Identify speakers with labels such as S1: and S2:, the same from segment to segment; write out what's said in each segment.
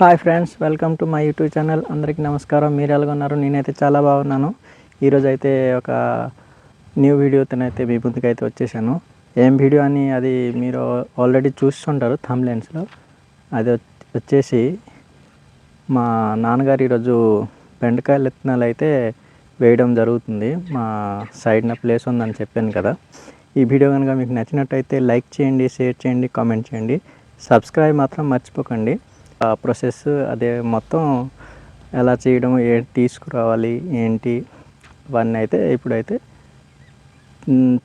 S1: Hi friends welcome to my YouTube channel. అందరికీ నమస్కారం. మీరు ఎలాగ ఉన్నారు నేనైతే చాలా బాగున్నాను. ఈరోజు అయితే ఒక న్యూ వీడియోతోనైతే మీ ముందుకైతే వచ్చేసాను. ఏం వీడియో అని అది మీరు ఆల్రెడీ చూస్తుంటారు థంబ్లెన్స్లో. అది వచ్చేసి మా నాన్నగారు ఈరోజు బెండకాయలు విత్తనాలు అయితే వేయడం జరుగుతుంది. మా సైడ్న ప్లేస్ ఉందని చెప్పాను కదా. ఈ వీడియో కనుక మీకు నచ్చినట్టయితే లైక్ చేయండి షేర్ చేయండి కామెంట్ చేయండి. సబ్స్క్రైబ్ మాత్రం మర్చిపోకండి. ఆ ప్రాసెస్ అదే మొత్తం ఎలా చేయడం ఏంటి తీసుకురావాలి ఏంటి ఇవన్నీ అయితే ఇప్పుడైతే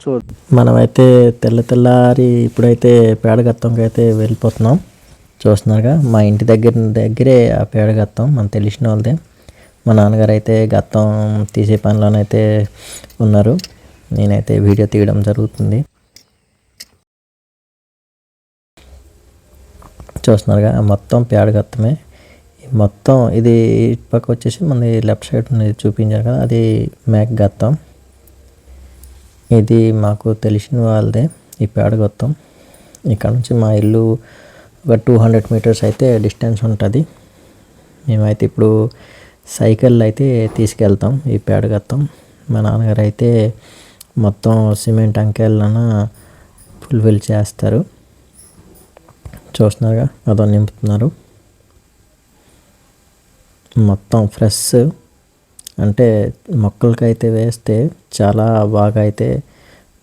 S1: చూ
S2: మనమైతే తెల్ల తెల్లారి ఇప్పుడైతే పేడగత్తంకి అయితే వెళ్ళిపోతున్నాం. చూస్తున్నారుగా మా ఇంటి దగ్గర దగ్గరే ఆ పేడగత్తం మనం తెలిసిన వాళ్ళదే. మా నాన్నగారు అయితే గత్తం తీసే పనిలోనైతే ఉన్నారు. నేనైతే వీడియో తీయడం జరుగుతుంది. చూస్తున్నారుగా మొత్తం ప్యాడ్ గత్తమే మొత్తం ఇది ఇటు పక్క వచ్చేసి మనది లెఫ్ట్ సైడ్ ఉన్నది చూపించారు కదా అది మ్యాక్ గత్తం ఇది మాకు తెలిసిన వాళ్ళదే ఈ పేడగొత్తం ఇక్కడ నుంచి మా ఇల్లు ఒక టూ హండ్రెడ్ మీటర్స్ అయితే డిస్టెన్స్ ఉంటుంది. మేమైతే ఇప్పుడు సైకిల్ అయితే తీసుకెళ్తాం ఈ పేడగత్తం మా నాన్నగారు అయితే మొత్తం సిమెంట్ అంకెళ్ళన ఫుల్ఫిల్ చేస్తారు. చూస్తున్నారుగా అదో నింపుతున్నారు. మొత్తం ఫ్రెష్. అంటే మొక్కలకైతే వేస్తే చాలా బాగా అయితే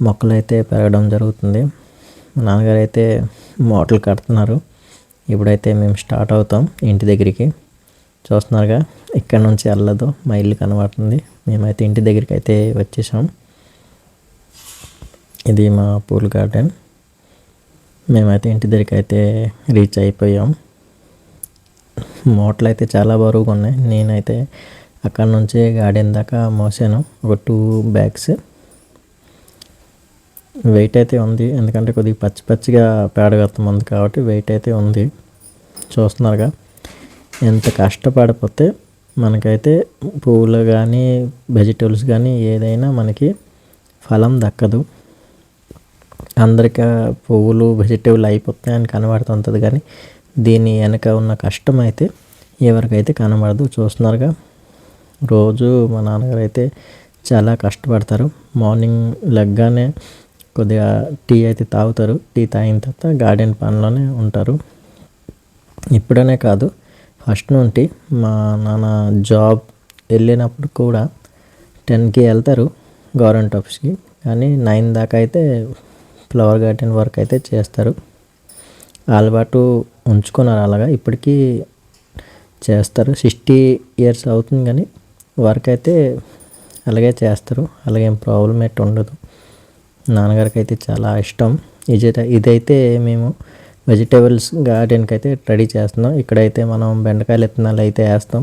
S2: మొక్కలు అయితే పెరగడం జరుగుతుంది. మా నాన్నగారు అయితే మోటలు కడుతున్నారు. ఇప్పుడైతే మేము స్టార్ట్ అవుతాం ఇంటి దగ్గరికి. చూస్తున్నారుగా ఇక్కడ నుంచి వెళ్ళదు మా ఇల్లు కనబడుతుంది. మేమైతే ఇంటి దగ్గరికి అయితే వచ్చేసాం. ఇది మా పూల్ గార్డెన్. మేమైతే ఇంటి దగ్గరికి అయితే రీచ్ అయిపోయాం. మూటలు అయితే చాలా బరువుగా ఉన్నాయి. నేనైతే అక్కడ నుంచి గార్డెన్ దాకా మోసాను. ఒక టూ బ్యాగ్స్ వెయిట్ అయితే ఉంది. ఎందుకంటే కొద్దిగా పచ్చి పచ్చిగా పేడగత్తం ఉంది కాబట్టి వెయిట్ అయితే ఉంది. చూస్తున్నారుగా. ఎంత కష్టపడిపోతే మనకైతే పువ్వులు కానీ వెజిటేబుల్స్ కానీ ఏదైనా మనకి ఫలం దక్కదు. అందరికీ పువ్వులు వెజిటేబుల్ అయిపోతాయని కనబడుతుంటుంది కానీ దీని వెనక ఉన్న కష్టం అయితే ఎవరికైతే కనబడదు చూస్తున్నారుగా. రోజు మా నాన్నగారు అయితే చాలా కష్టపడతారు. మార్నింగ్ లెగ్గానే కొద్దిగా టీ అయితే తాగుతారు. టీ తాగిన తర్వాత గార్డెన్ పనిలోనే ఉంటారు. ఇప్పుడనే కాదు ఫస్ట్ నుండి మా నాన్న జాబ్ వెళ్ళినప్పుడు కూడా టెన్కి వెళ్తారు గవర్నమెంట్ ఆఫీస్కి. కానీ నైన్ దాకా అయితే ఫ్లవర్ గార్డెన్ వర్క్ అయితే చేస్తారు. అలవాటు ఉంచుకున్నారు అలాగా ఇప్పటికీ చేస్తారు. సిక్స్టీ ఇయర్స్ అవుతుంది కానీ వర్క్ అయితే అలాగే చేస్తారు. అలాగేం ప్రాబ్లం అయితే ఉండదు. నాన్నగారికి అయితే చాలా ఇష్టం. ఇది ఇదైతే మేము వెజిటేబుల్స్ గార్డెన్కి అయితే రెడీ చేస్తున్నాం. ఇక్కడైతే మనం బెండకాయలు విత్తనాలు అయితే వేస్తాం.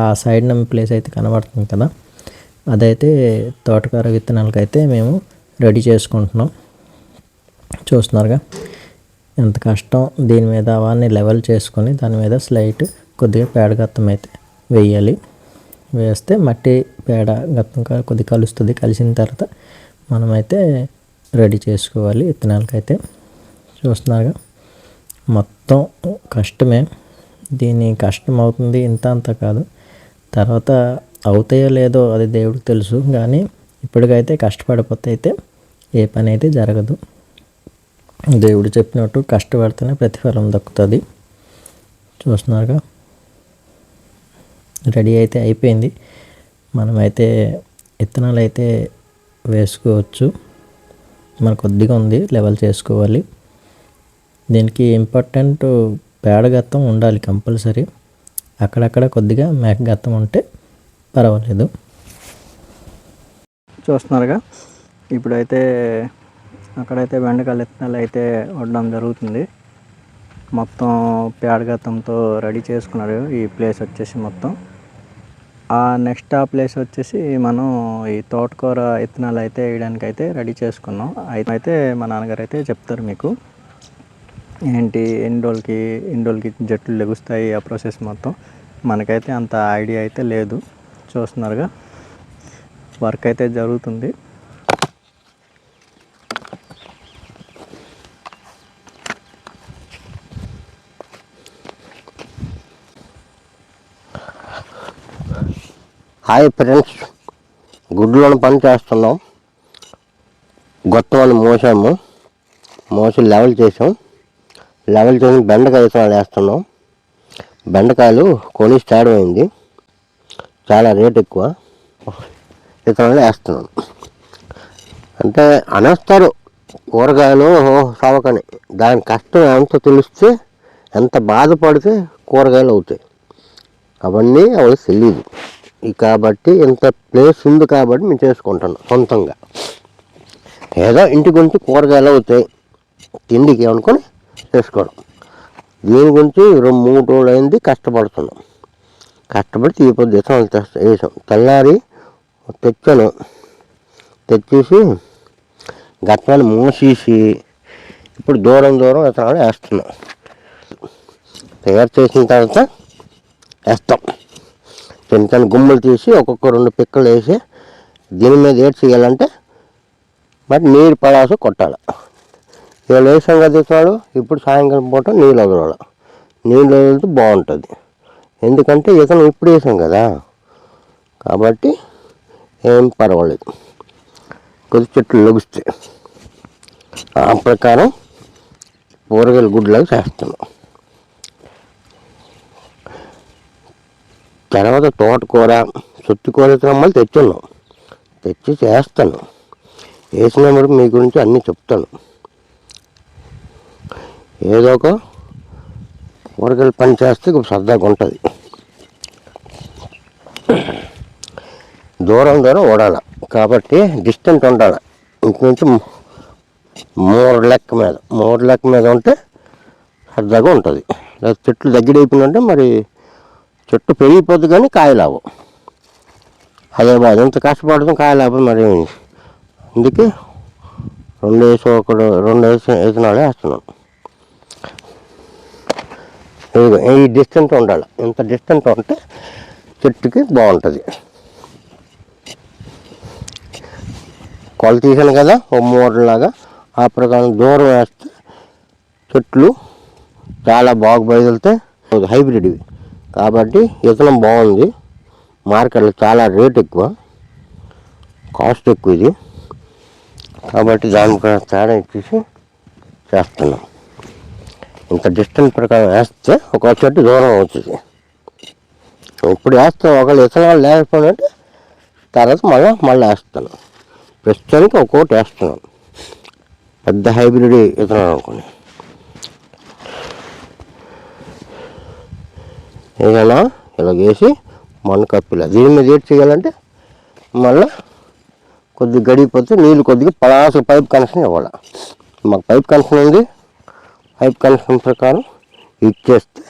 S2: ఆ సైడ్ నమ్మ ప్లేస్ అయితే కనబడుతుంది కదా. అదైతే తోటకూర విత్తనాలకైతే మేము రెడీ చేసుకుంటున్నాం. చూస్తున్నారుగా. ఎంత కష్టం. దీని మీద అవన్నీ లెవెల్ చేసుకొని దాని మీద స్లైట్ కొద్దిగా పేడ గత్తం అయితే వేయాలి. వేస్తే మట్టి పేడ గత్తం కొద్దిగా కలుస్తుంది. కలిసిన తర్వాత మనమైతే రెడీ చేసుకోవాలి విత్తనాలకైతే చూస్తున్నారుగా. మొత్తం కష్టమే. దీని కష్టం అవుతుంది. ఇంత అంత కాదు. తర్వాత అవుతాయో లేదో అది దేవుడికి తెలుసు. కానీ ఇప్పటికైతే కష్టపడిపోతే అయితే ఏ పని అయితే జరగదు. దేవుడు చెప్పినట్టు కష్టపడితేనే ప్రతిఫలం దక్కుతుంది. చూస్తున్నారుగా? రెడీ అయితే అయిపోయింది. మనమైతే విత్తనాలు అయితే వేసుకోవచ్చు. మన కొద్దిగా ఉంది లెవెల్ చేసుకోవాలి. దీనికి ఇంపార్టెంట్ పేడగత్తం ఉండాలి కంపల్సరీ. అక్కడక్కడ కొద్దిగా మేకగత్తం ఉంటే పర్వాలేదు.
S1: చూస్తున్నారుగా? ఇప్పుడైతే అక్కడైతే బెండకాయలు విత్తనాలు అయితే వడడం జరుగుతుంది. మొత్తం పేడగతంతో రెడీ చేసుకున్నారు. ఈ ప్లేస్ వచ్చేసి మొత్తం. ఆ నెక్స్ట్ ఆ ప్లేస్ వచ్చేసి మనం ఈ తోటకూర విత్తనాలు అయితే వేయడానికి అయితే రెడీ చేసుకున్నాం. అయితే అయితే మా నాన్నగారు అయితే చెప్తారు మీకు. ఏంటి ఎన్ని రోజులకి ఎన్ని రోజులకి జట్లు లెగుస్తాయి ఆ ప్రాసెస్ మొత్తం. మనకైతే అంత ఐడియా అయితే లేదు. చూస్తున్నారుగా. వర్క్ అయితే జరుగుతుంది.
S3: Hi friends. గుడ్లోని పని చేస్తున్నాం. గొత్తమని మోసాము. మోసి లెవెల్ చేసాం. లెవెల్ చేసి బెండకాయ విత్తనాలు వేస్తున్నాం. బెండకాయలు కొని స్టార్ట్ అయింది. చాలా రేట్ ఎక్కువ. విత్తనాలు వేస్తున్నాం. అంటే అనేస్తారు. కూరగాయలు సవకని. దాని కష్టం ఎంత తెలిస్తే ఎంత బాధపడితే కూరగాయలు అవుతాయి. అవన్నీ వాళ్ళకి తెలియదు కాబట్టి ఇంత ప్లేస్ ఉంది కాబట్టి మేము చేసుకుంటున్నాం సొంతంగా. ఏదో ఇంటి గురించి కూరగాయలు అవుతాయి. తిండికి అనుకొని చేసుకోవడం. దీని గురించి రెండు మూడు రోజులు అయింది కష్టపడుతున్నాం. కష్టపడి తీపొద్దు విత్తనాలు వేసాం. తెల్లారి తెచ్చాను. తెచ్చేసి గట్టాన్ని మూసేసి ఇప్పుడు దూరం దూరం విత్తనాలు వేస్తున్నాం. తయారు చేసిన తర్వాత వేస్తాం. చిన్న చిన్న గుమ్మలు తీసి ఒక్కొక్క రెండు పిక్కలు వేసి దీని మీద ఏడ్ చేయాలంటే మరి నీరు పడాసు కొట్టాలి. ఇవాళ వేసాం కదా విత్తనాలు ఇప్పుడు సాయంకాలం పూట నీళ్ళు వదలాలి. నీళ్ళు వదిలితే బాగుంటుంది. ఎందుకంటే ఇతను ఇప్పుడు వేసాం కదా. కాబట్టి ఏం పర్వాలేదు. కొద్ది చెట్లు లొగుస్తాయి ఆ ప్రకారం కూరగాయల గుడ్లాగా చేస్తున్నాం. తర్వాత తోటకూర చుట్టుకూర మళ్ళీ తెచ్చున్నాం తెచ్చి చేస్తాను. వేసినప్పుడు మీ గురించి అన్నీ చెప్తాను. ఏదో ఒక కూరగాయలు పని చేస్తే సరదాగా ఉంటుంది. దూరం దూరం ఓడాలి. కాబట్టి డిస్టెంట్ ఉండాలి. నుంచి మూడు లెక్క మీద. మూడు లెక్క మీద ఉంటే సరదాగా ఉంటుంది. చెట్లు దగ్గర అయిపోయిందంటే మరి చెట్టు పెరిగిపోద్దు కానీ కాయలావు. అదే బాధ ఎంత కష్టపడతాం కాయలాభం మరి అందుకే రెండు వేసి ఒకడు రెండు వేసి వేసినాడే వేస్తున్నాం. ఇదిగో ఈ డిస్టెన్స్ ఉండాలి. ఇంత డిస్టెన్స్ ఉంటే చెట్టుకి బాగుంటుంది. కొలు తీసాను కదా ఓ మూడలాగా ఆ ప్రకారం దూరం వేస్తే చెట్లు చాలా బాగా బయలుతాయి హైబ్రిడ్ ఇవి. కాబట్టి ఇతనం బాగుంది. మార్కెట్లో చాలా రేట్ ఎక్కువ. కాస్ట్ ఎక్కువ ఇది. కాబట్టి దాని ప్రకారం తేడా ఇచ్చేసి చేస్తున్నాం. ఇంత డిస్టెన్స్ ప్రకారం వేస్తే ఒక చెట్టు దూరం అవుతుంది. ఇప్పుడు వేస్తాం. ఒకళ్ళు ఇతనాలు లేకపోయినట్టు తర్వాత మళ్ళీ మళ్ళీ వేస్తాను ప్రస్తుతానికి ఒక్కోటి వేస్తున్నాం. పెద్ద హైబ్రిడ్ ఇతనాలు అనుకోండి. ఏదైనా ఇలా వేసి మన్ను కప్పిలా. దీని మీద ఏం చేయాలంటే మళ్ళీ కొద్దిగా గడిగిపోతే నీళ్ళు కొద్దిగా పలాసు పైప్ కనెక్షన్ ఇవ్వాలి. మాకు పైప్ కనెక్షన్ ఉంది. పైప్ కనెక్షన్ ప్రకారం ఇచ్చేస్తే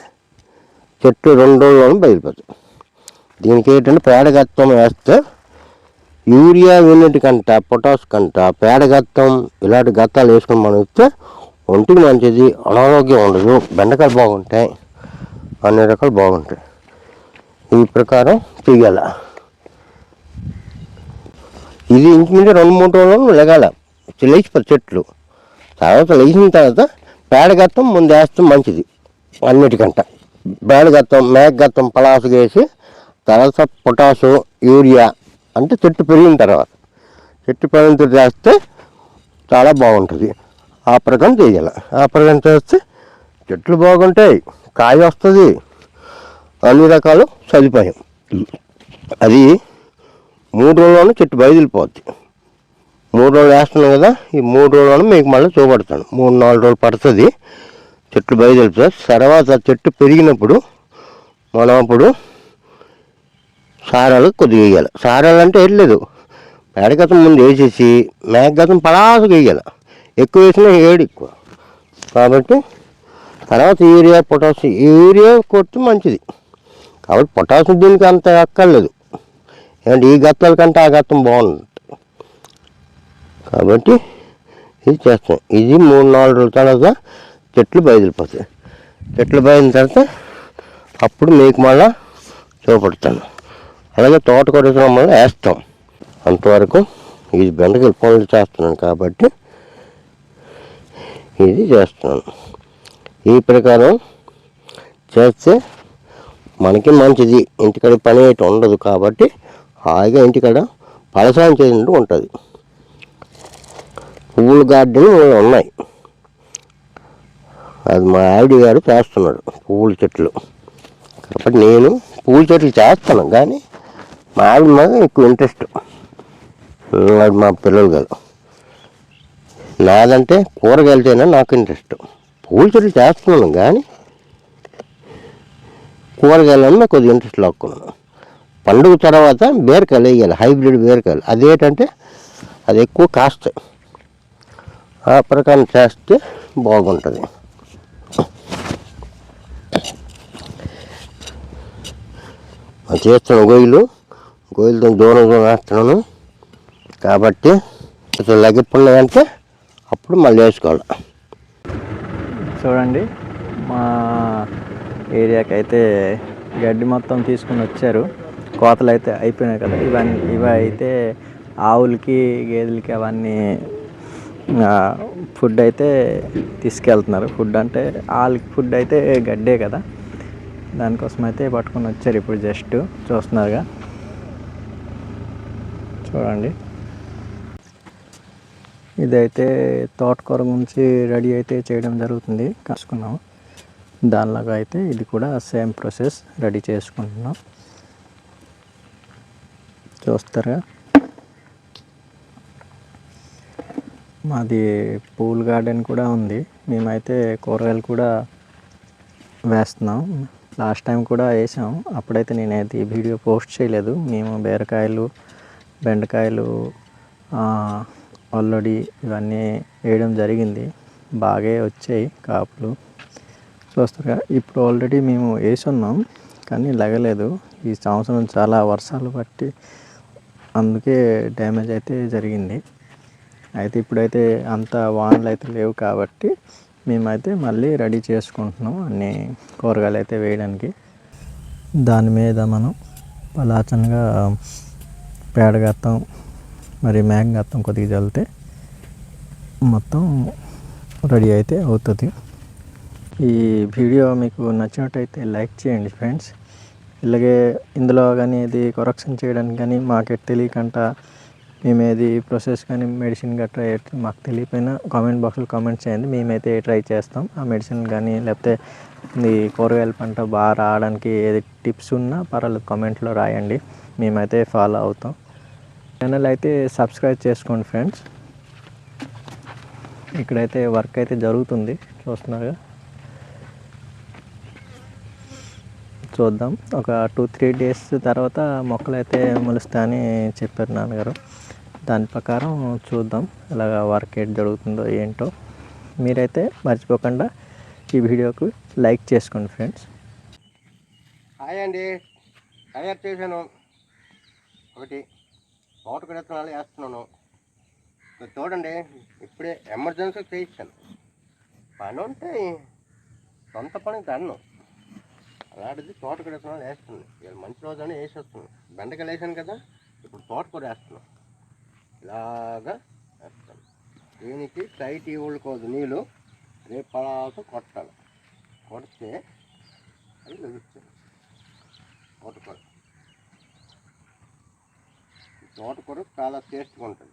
S3: చెట్టు రెండు రోజులు బయలుపోతుంది దీనికి ఏంటంటే పేడగత్తం వేస్తే యూరియా యూనిట్ కంట పొటాస్ కంట పేడగత్తం ఇలాంటి గత్తాలు వేసుకొని మనం ఇస్తే ఒంటికి మంచిది అనారోగ్యం ఉండదు బెండకాయలు బాగుంటాయి. అన్ని రకాలు బాగుంటాయి. ఈ ప్రకారం చెయ్యాల ఇది ఇంచుమించు రెండు మూడు రోజులు లెగాల. లేచిపోతే చెట్లు. తర్వాత లేచిన తర్వాత పేడగత్తం ముందు వేస్తాం మంచిది. అన్నిటికంట. పేడగత్తం మేకగత్తం పలాసు వేసి తర్వాత పొటాసు యూరియా అంటే చెట్టు పెరిగిన తర్వాత. చెట్టు పెరిగిన తర్వాత వేస్తే చాలా బాగుంటుంది. ఆ ప్రకారం చేయాలి ఆ ప్రకారం చేస్తే చెట్లు బాగుంటాయి కాయ వస్తుంది అన్ని రకాలు సదుపాయం. అది మూడు రోజుల్లోనే చెట్టు బయలుదేరిపోద్ది మూడు రోజులు వేస్తున్నాం కదా ఈ మూడు రోజుల్లోనే మీకు మళ్ళీ చూపెడతాను. మూడు నాలుగు రోజులు పడుతుంది చెట్లు బయలుదేరుతుంది తర్వాత చెట్టు పెరిగినప్పుడు మనం అప్పుడు సారాలు కొద్దిగా వేయాలి. సారాలు అంటే ఏం లేదు. పేడగతం ముందు వేసేసి మేఘగతం పడాసు వేయాలి. ఎక్కువ వేసినా ఏడు ఎక్కువ. కాబట్టి తర్వాత యూరియా పొటాషియం యూరియా కొట్టి మంచిది. కాబట్టి పొటాషియం దీనికి అంత అక్కర్లేదు. ఏంటంటే ఈ గత్తాల కంటే ఆ గత్తం బాగుంది. కాబట్టి ఇది చేస్తాం. ఇది మూడు నాలుగు రోజుల తర్వాత చెట్లు బయలుపోతాయి చెట్లు బయలిన తర్వాత అప్పుడు మీకు మళ్ళా చూపెడతాను. అలాగే తోటకూర విత్తనం మళ్ళీ వేస్తాం. అంతవరకు ఇది బెండకాయలు పనులు చేస్తున్నాను కాబట్టి ఇది చేస్తున్నాను. ఈ ప్రకారం చేస్తే మనకి మంచిది. ఇంటికాడ పని అయితే ఉండదు కాబట్టి హాయిగా ఇంటికాడ పలసాయం చేసినట్టు ఉంటుంది. పువ్వుల గార్డెన్ ఉన్నాయి. అది మా ఆవిడ గారు చేస్తున్నాడు పువ్వుల చెట్లు. కాబట్టి నేను పువ్వుల చెట్లు చేస్తాను కానీ మా ఆవిడ మీద ఎక్కువ ఇంట్రెస్ట్. మా పిల్లలు గారు నాదంటే కూరగాయలతోనే నాకు ఇంట్రెస్ట్. పూల చెట్లు చేస్తున్నాను కానీ కూరగాయలన్నా కొద్దిగా ఇంట్రెస్ట్ లాక్కున్నాను పండుగ తర్వాత బీరకాయలు వేయాలి హైబ్రిడ్ బీరకాయలు. అదేంటంటే అది ఎక్కువ కాస్ట్ ఆ ప్రకారం చేస్తే బాగుంటుంది. చేస్తున్న గొయ్యలు గొయ్యలతో దూరం వేస్తున్నాను. కాబట్టి ఇట్లా లగిప్పున్నాయంటే అప్పుడు మళ్ళీ వేసుకోవాలి.
S1: చూడండి. మా ఏరియాకి అయితే గడ్డి మొత్తం తీసుకుని వచ్చారు. కోతలు అయితే అయిపోయినాయి కదా. ఇవన్నీ ఇవి అయితే ఆవులకి గేదెలకి అవన్నీ ఫుడ్ అయితే తీసుకెళ్తున్నారు. ఫుడ్ అంటే వాళ్ళకి ఫుడ్ అయితే గడ్డే కదా. దానికోసం అయితే పట్టుకొని వచ్చారు ఇప్పుడు జస్ట్ చూస్తున్నారుగా. చూడండి. ఇదైతే తోటకూర నుంచి రెడీ అయితే చేయడం జరుగుతుంది. కాసుకున్నాం దానిలాగా అయితే ఇది కూడా సేమ్ ప్రాసెస్ రెడీ చేసుకుంటున్నాం. చూస్తారుగా. మాది పూల్ గార్డెన్ కూడా ఉంది. మేమైతే కూరగాయలు కూడా వేస్తున్నాం. లాస్ట్ టైం కూడా వేసాం. అప్పుడైతే నేనైతే ఈ వీడియో పోస్ట్ చేయలేదు. మేము బీరకాయలు బెండకాయలు ఆల్రెడీ ఇవన్నీ వేయడం జరిగింది. బాగా వచ్చాయి కాపులు. చూస్తారుగా ఇప్పుడు ఆల్రెడీ మేము వేసి ఉన్నాం కానీ లగలేదు. ఈ సంవత్సరం చాలా వర్షాలు బట్టి అందుకే డ్యామేజ్ అయితే జరిగింది. అయితే ఇప్పుడైతే అంత వానలు అయితే లేవు కాబట్టి మేమైతే మళ్ళీ రెడీ చేసుకుంటున్నాం అన్ని కూరగాయలు అయితే వేయడానికి. దాని మీద మనం పలాచనగా పేడగత్తం మరి మేఘగత్తం కొద్దిగా చల్లితే మొత్తం రెడీ అయితే అవుతుంది. ఈ వీడియో మీకు నచ్చినట్టయితే లైక్ చేయండి ఫ్రెండ్స్. ఇలాగే ఇందులో కానీ ఇది కరెక్షన్ చేయడానికి కానీ మాకు తెలియకంట. మేము ఏది ప్రాసెస్ కానీ మెడిసిన్ గట్రా మాకు తెలియకపోయినా కామెంట్ బాక్స్లో కామెంట్ చేయండి. మేమైతే ట్రై చేస్తాం. ఆ మెడిసిన్ కానీ లేకపోతే ఈ కూరగాయల పంట బాగా రావడానికి ఏది టిప్స్ ఉన్నా పర్వాలేదు కామెంట్లో రాయండి. మేమైతే ఫాలో అవుతాం. ఛానల్ అయితే సబ్స్క్రైబ్ చేసుకోండి ఫ్రెండ్స్ ఇక్కడైతే వర్క్ అయితే జరుగుతుంది చూస్తున్నారుగా. చూద్దాం. ఒక టూ త్రీ డేస్ తర్వాత మొక్కలు అయితే మొలుస్తాయని చెప్పారు నాన్నగారు. దాని ప్రకారం చూద్దాం ఇలాగ వర్క్ ఏంటి జరుగుతుందో ఏంటో. మీరైతే మర్చిపోకుండా ఈ వీడియోకు లైక్ చేసుకోండి ఫ్రెండ్స్
S3: హాయ్ అండి. తయారు చేశాను. ఒకటి. తోటకూర విత్తనాలు వేస్తున్నాను. చూడండి ఇప్పుడే ఎమర్జెన్సీ చేయించాను. పని ఉంటే సొంత పని దన్ను అలాంటిది తోటకూర విత్తనాలు వేస్తుంది. ఇవాళ మంచి రోజు అని వేసేస్తున్నాను బెండకాయలు వేసాను కదా ఇప్పుడు తోటకూర వేస్తున్నాను. ఇలాగా వేస్తాను. దీనికి టైట్ ఇవ్వకూడదు నీళ్ళు రేపు పలాస కొట్టాలి. కొడితే అది లభిస్తుంది. తోటకూర. తోటకూర చాలా టేస్ట్గా ఉంటుంది.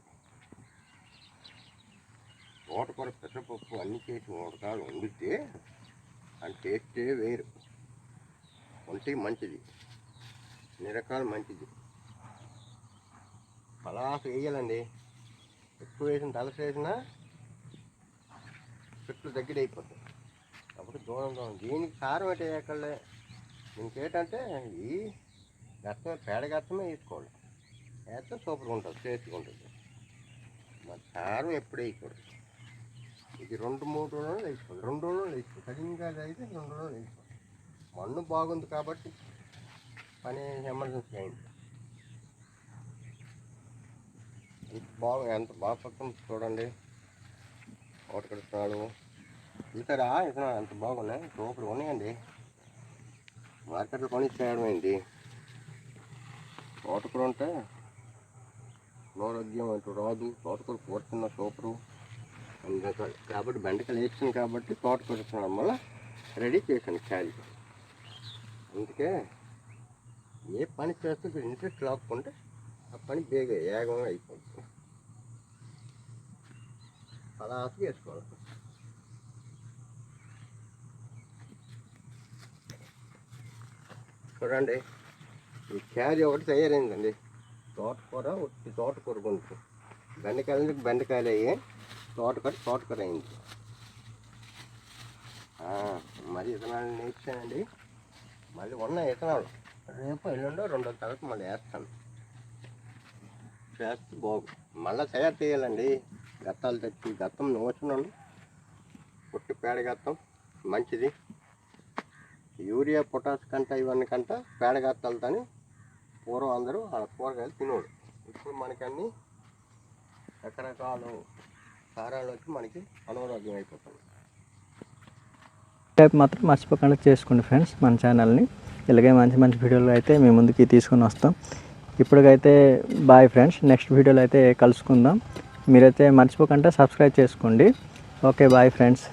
S3: తోటకూర పెసరపప్పు అన్ని చేసి మూడకాలు వండితే అండ్ టేస్టే వేరు. ఒంటికి మంచిది. అన్ని రకాలు మంచిది. పలాస వేయాలండి. ఎక్కువ వేసిన తలసి వేసినా చెట్లు దగ్గర అయిపోతుంది కాబట్టి దూరం దూరం. దీనికి కారం అంటే ఎక్కడలే ఇంకేటంటే ఈ గత్తమే పేడ గత్తమే వేసుకోవాలి. వేస్తే సూపర్గా ఉంటుంది టేస్ట్గా ఉంటుంది. మరి కారం ఎప్పుడు వేయకూడదు. ఇది రెండు మూడు రోజులు వేసుకోవాలి రెండు రోజులు వేసుకోవాలి సరిగ్గా అయితే రెండు రోజులు వేసుకోవాలి మన్ను బాగుంది కాబట్టి పని ఎమర్జెన్సీ అయింది. ఇది బాగా ఎంత బాగా పక్కన చూడండి. ఒకటి కడుతున్నాడు. చూసారా? ఇతను ఎంత బాగున్నాయి? సూపర్గా ఉన్నాయండి. మార్కెట్లో కొనిచ్చేయడమైంది తోటకూర ఉంటే అనారోగ్యం అంటూ రాదు తోటకూర కూర్చున్న సూపరు. అన్ని కాబట్టి బెండకాయలు వేసాను కాబట్టి తోటకూర తినడం వల్ల రెడీ చేశాను క్యారీ. అందుకే ఏ పని చేస్తే ఇంట్రెస్ట్ లేకుంటే ఆ పని బేగ ఏగంగా అయిపోతుంది. పదార్థం వేసుకోవాలి. చూడండి ఈ క్యారీ ఒకటి తయారైందండి. తోటకూర ఉత్తి తోటకూర కొంచెం. బెండకాయలు బెండకాయలు అయ్యి తోటకూర తోటకూర అయింది. మరి ఇతనాలు నేర్చానండి. మళ్ళీ ఉన్నాయి ఇతనాలు. రేపు ఎల్లుండో రెండో తరగతి మళ్ళీ వేస్తాను. చేస్తే బాగు. మళ్ళీ తయారు చేయాలండి. గత్తాలు తెచ్చి గత్తం నోచున్నాను పుట్టి పేడ గత్తం మంచిది. యూరియా పొటాస్ కంట ఇవన్నీ కంట పేడ గత్తాలతోని పూర్వం అందరూ ఆ కూరగాయలు తినోడు ఇప్పుడు మనకన్నీ రకరకాల కారాలు వచ్చి మనకి అనారోగ్యం అయిపోతుంది.
S1: టైప్ మాత్రం మర్చిపోకుండా చేసుకోండి ఫ్రెండ్స్ మన ఛానల్ని. ఇలాగే మంచి మంచి వీడియోలు అయితే మీ ముందుకి తీసుకొని వస్తాం. ఇప్పటికైతే బాయ్ ఫ్రెండ్స్ నెక్స్ట్ వీడియోలో అయితే కలుసుకుందాం. మీరైతే మర్చిపోకుండా సబ్స్క్రైబ్ చేసుకోండి. Okay bye friends.